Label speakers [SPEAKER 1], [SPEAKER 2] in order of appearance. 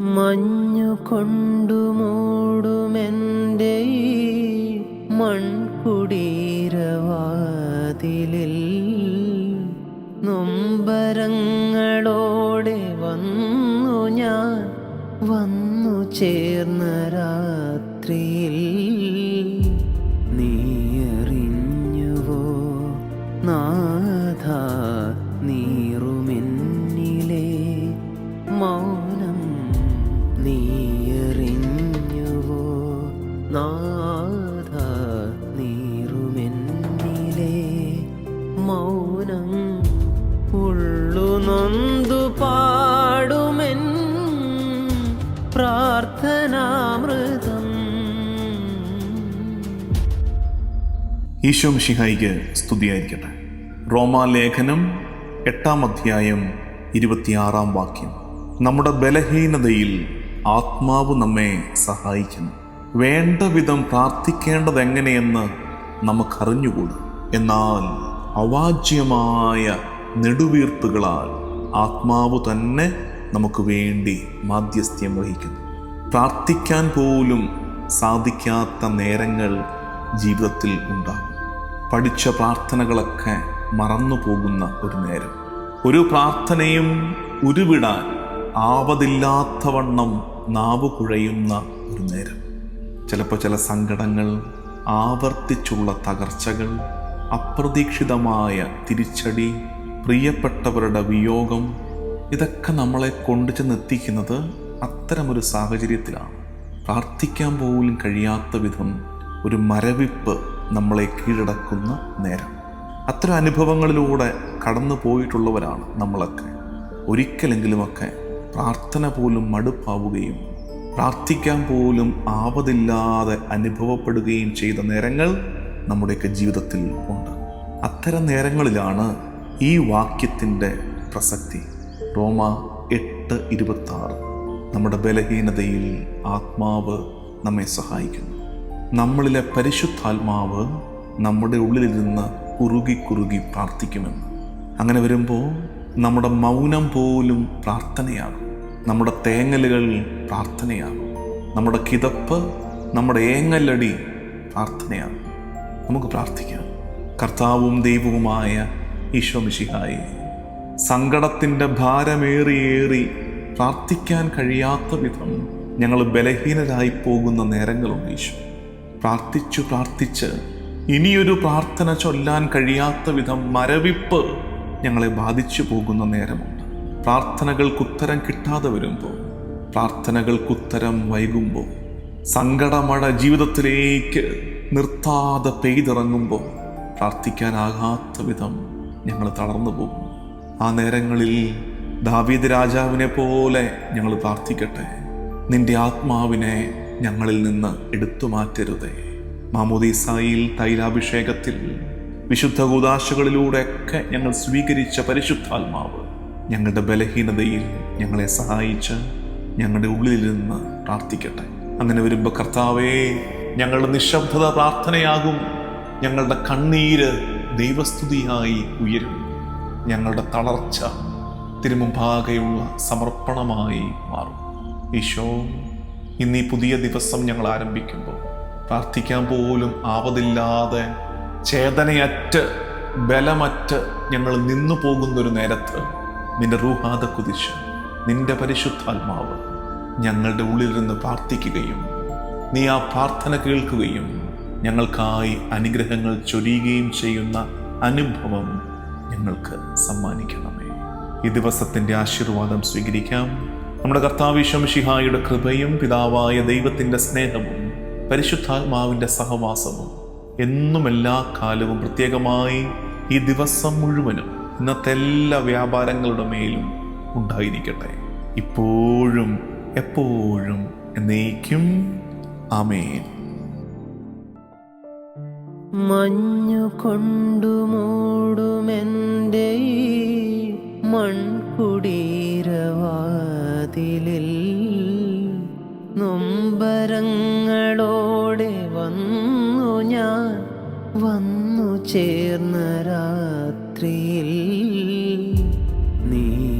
[SPEAKER 1] മഞ്ഞു കൊണ്ടു മൂടുമെന്റെ ഈ മൺകുടീരവാതിലിൽ നൊമ്പരങ്ങളോടെ വന്നു ഞാൻ വന്നു ചേർന്ന രാത്രിയിൽ നീ അറിഞ്ഞുവോ നാഥ നീറുമെന്നിലെ മൗനം മൗനം ഉള്ളു നൊന്തു പാടുമെൻ പ്രാർത്ഥനാമൃതം.
[SPEAKER 2] ഈശോ മിഷിഹായിക്ക് സ്തുതിയായിരിക്കട്ടെ. റോമാലേഖനം എട്ടാം അധ്യായം ഇരുപത്തിയാറാം വാക്യം. നമ്മുടെ ബലഹീനതയിൽ ആത്മാവ് നമ്മെ സഹായിക്കുന്നു. വേണ്ട വിധം പ്രാർത്ഥിക്കേണ്ടതെങ്ങനെയെന്ന് നമുക്കറിഞ്ഞുകൂടും? എന്നാൽ അവാജ്യമായ നെടുവീർപ്പുകളാൽ ആത്മാവ് തന്നെ നമുക്ക് വേണ്ടി മാധ്യസ്ഥ്യം വഹിക്കുന്നു. പ്രാർത്ഥിക്കാൻ പോലും സാധിക്കാത്ത നേരങ്ങൾ ജീവിതത്തിൽ ഉണ്ടാകും. പഠിച്ച പ്രാർത്ഥനകളൊക്കെ മറന്നു പോകുന്ന ഒരു നേരം. ഒരു പ്രാർത്ഥനയും ഉരുവിടാൻ ആവതില്ലാത്തവണ്ണം നാവ് കുഴയുന്ന ഒരു നേരം. ചിലപ്പോൾ ചില സങ്കടങ്ങൾ ആവർത്തിച്ചുള്ള തകർച്ചകൾ അപ്രതീക്ഷിതമായ തിരിച്ചടി പ്രിയപ്പെട്ടവരുടെ വിയോഗം ഇതൊക്കെ നമ്മളെ കൊണ്ടു ചെന്നെത്തിക്കുന്നത് അത്തരമൊരു സാഹചര്യത്തിലാണ്. പ്രാർത്ഥിക്കാൻ പോലും കഴിയാത്ത വിധം ഒരു മരവിപ്പ് നമ്മളെ കീഴടക്കുന്ന നേരം. അത്തരം അനുഭവങ്ങളിലൂടെ കടന്നു പോയിട്ടുള്ളവരാണ് നമ്മളൊക്കെ. ഒരിക്കലെങ്കിലുമൊക്കെ പ്രാർത്ഥന പോലും മടുപ്പാവുകയും പ്രാർത്ഥിക്കാൻ പോലും ആവതില്ലാതെ അനുഭവപ്പെടുകയും ചെയ്ത നേരങ്ങൾ നമ്മുടെയൊക്കെ ജീവിതത്തിൽ ഉണ്ട്. അത്തരം നേരങ്ങളിലാണ് ഈ വാക്യത്തിന്റെ പ്രസക്തി. റോമ എട്ട് ഇരുപത്തി ആറ് നമ്മുടെ ബലഹീനതയിൽ ആത്മാവ് നമ്മെ സഹായിക്കുന്നു. നമ്മളിലെ പരിശുദ്ധാത്മാവ് നമ്മുടെ ഉള്ളിലിരുന്ന് കുറുകി കുറുകി പ്രാർത്ഥിക്കുമെന്ന്. അങ്ങനെ വരുമ്പോൾ നമ്മുടെ മൗനം പോലും പ്രാർത്ഥനയാകും. നമ്മുടെ തേങ്ങലുകൾ പ്രാർത്ഥനയാകും. നമ്മുടെ കിതപ്പ് നമ്മുടെ ഏങ്ങലടി പ്രാർത്ഥനയാകും. നമുക്ക് പ്രാർത്ഥിക്കാം. കർത്താവും ദൈവവുമായ ഈശോ മിശിഹായെ സങ്കടത്തിന്റെ ഭാരമേറിയേറി പ്രാർത്ഥിക്കാൻ കഴിയാത്ത വിധം ഞങ്ങൾ ബലഹീനരായി പോകുന്ന നേരങ്ങളുണ്ട് ഈശോ. പ്രാർത്ഥിച്ചു പ്രാർത്ഥിച്ച് ഇനിയൊരു പ്രാർത്ഥന ചൊല്ലാൻ കഴിയാത്ത വിധം മരവിപ്പ് ഞങ്ങളെ ബാധിച്ചു പോകുന്ന നേരമുണ്ട്. പ്രാർത്ഥനകൾക്കുത്തരം കിട്ടാതെ വരുമ്പോൾ പ്രാർത്ഥനകൾക്കുത്തരം വൈകുമ്പോൾ സങ്കടമഴ ജീവിതത്തിലേക്ക് നിർത്താതെ പെയ്തിറങ്ങുമ്പോൾ പ്രാർത്ഥിക്കാനാകാത്ത വിധം ഞങ്ങൾ തളർന്നു പോകും. ആ നേരങ്ങളിൽ ദാവീദ് രാജാവിനെ പോലെ ഞങ്ങൾ പ്രാർത്ഥിക്കട്ടെ. നിന്റെ ആത്മാവിനെ ഞങ്ങളിൽ നിന്ന് എടുത്തു മാറ്റരുതേ. മാമോദീസായിൽ തൈലാഭിഷേകത്തിൽ വിശുദ്ധ കൂതാശകളിലൂടെയൊക്കെ ഞങ്ങൾ സ്വീകരിച്ച പരിശുദ്ധാത്മാവ് ഞങ്ങളുടെ ബലഹീനതയിൽ ഞങ്ങളെ സഹായിച്ച് ഞങ്ങളുടെ ഉള്ളിൽ നിന്ന് പ്രാർത്ഥിക്കട്ടെ. അങ്ങനെ വരുമ്പോൾ കർത്താവേ ഞങ്ങളുടെ നിശബ്ദത പ്രാർത്ഥനയാകും. ഞങ്ങളുടെ കണ്ണീര് ദൈവസ്തുതിയായി ഉയരും. ഞങ്ങളുടെ തളർച്ച തിരുമുമ്പാകെയുള്ള സമർപ്പണമായി മാറും. ഈശോ ഇന്ന് ഈ പുതിയ ദിവസം ഞങ്ങൾ ആരംഭിക്കുമ്പോൾ പ്രാർത്ഥിക്കാൻ പോലും ആവതില്ലാതെ ചേതനയറ്റ് ബലമറ്റ് ഞങ്ങൾ നിന്നു പോകുന്നൊരു നേരത്ത് നിന്റെ റൂഹാത കുതിച്ച് നിന്റെ പരിശുദ്ധാത്മാവ് ഞങ്ങളുടെ ഉള്ളിൽ നിന്ന് പ്രാർത്ഥിക്കുകയും നീ ആ പ്രാർത്ഥന കേൾക്കുകയും ഞങ്ങൾക്കായി അനുഗ്രഹങ്ങൾ ചൊരിയുകയും ചെയ്യുന്ന അനുഭവം ഞങ്ങൾക്ക് സമ്മാനിക്കണമേ. ഈ ദിവസത്തിന്റെ ആശീർവാദം സ്വീകരിക്കാം. നമ്മുടെ കർത്താവിശ്വംഷിഹായുടെ കൃപയും പിതാവായ ദൈവത്തിന്റെ സ്നേഹവും പരിശുദ്ധാത്മാവിന്റെ സഹവാസവും എന്നും എല്ലാ കാലവും പ്രത്യേകമായി ഈ ദിവസം മുഴുവനും ഇന്നത്തെ എല്ലാ വ്യാപാരങ്ങളുടെ മേലും ഉണ്ടായിരിക്കട്ടെ. ഇപ്പോഴും എപ്പോഴും എന്നേക്കും ആമേൻ.
[SPEAKER 1] മഞ്ഞു കൊണ്ടു മൂടുമെന്റെ മൺകുടീരവാതിലിൽ നൊമ്പരങ്ങളോടെ വന്നു ഞാൻ വന്നു ചേർന്ന രാത്രിയിൽ നീ